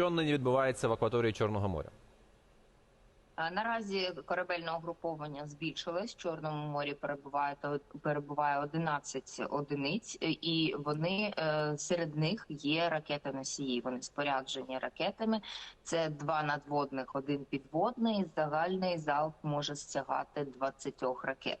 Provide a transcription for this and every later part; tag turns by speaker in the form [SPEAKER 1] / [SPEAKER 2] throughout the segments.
[SPEAKER 1] Що нині відбувається в акваторії Чорного моря?
[SPEAKER 2] Наразі корабельне угруповання збільшилось. В Чорному морі перебуває перебуває 11 одиниць, і вони е, серед них є ракети носії. Вони споряджені ракетами. Це два надводних, один підводний. Загальний залп може стягати 20 ракет.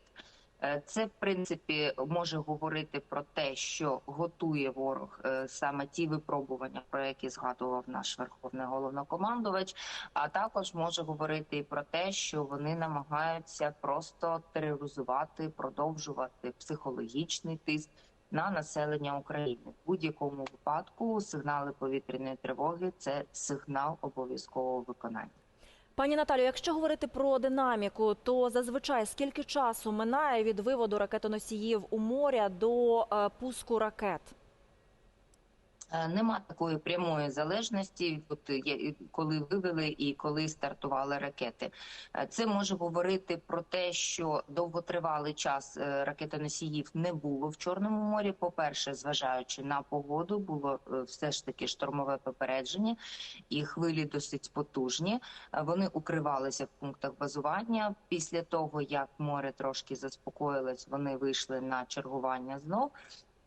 [SPEAKER 2] Е, Це в принципі може говорити про те, що готує ворог е, саме ті випробування, про які згадував наш верховний головнокомандувач. А також може говорити і про те, що вони намагаються просто тероризувати, продовжувати психологічний тиск на населення України. В будь-якому випадку сигнали повітряної тривоги це сигнал обов'язкового виконання.
[SPEAKER 3] Пані Наталю, якщо говорити про динаміку, то зазвичай скільки часу минає від виводу ракетоносіїв у моря до е, пуску ракет?
[SPEAKER 2] Е, Нема такої прямої залежності, от коли вивели і коли стартували ракети. Е, Це може говорити про те, що довготривалий час е, ракетоносіїв не було в Чорному морі. По перше, зважаючи на погоду, було все ж таки штормове попередження, і хвилі досить потужні. Вони укривалися в пунктах базування. Після того як море трошки заспокоїлось, вони вийшли на чергування знов.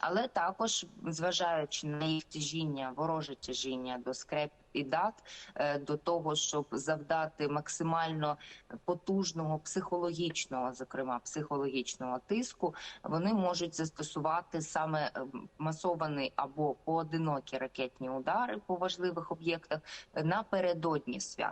[SPEAKER 2] Але також, зважаючи на їх тяжіння, вороже тяжіння до скреп і дат, е, до того, щоб завдати максимально потужного психологічного, зокрема психологічного тиску, вони можуть застосувати саме е, масований або поодинокі ракетні удари по важливих об'єктах е, напередодні свят.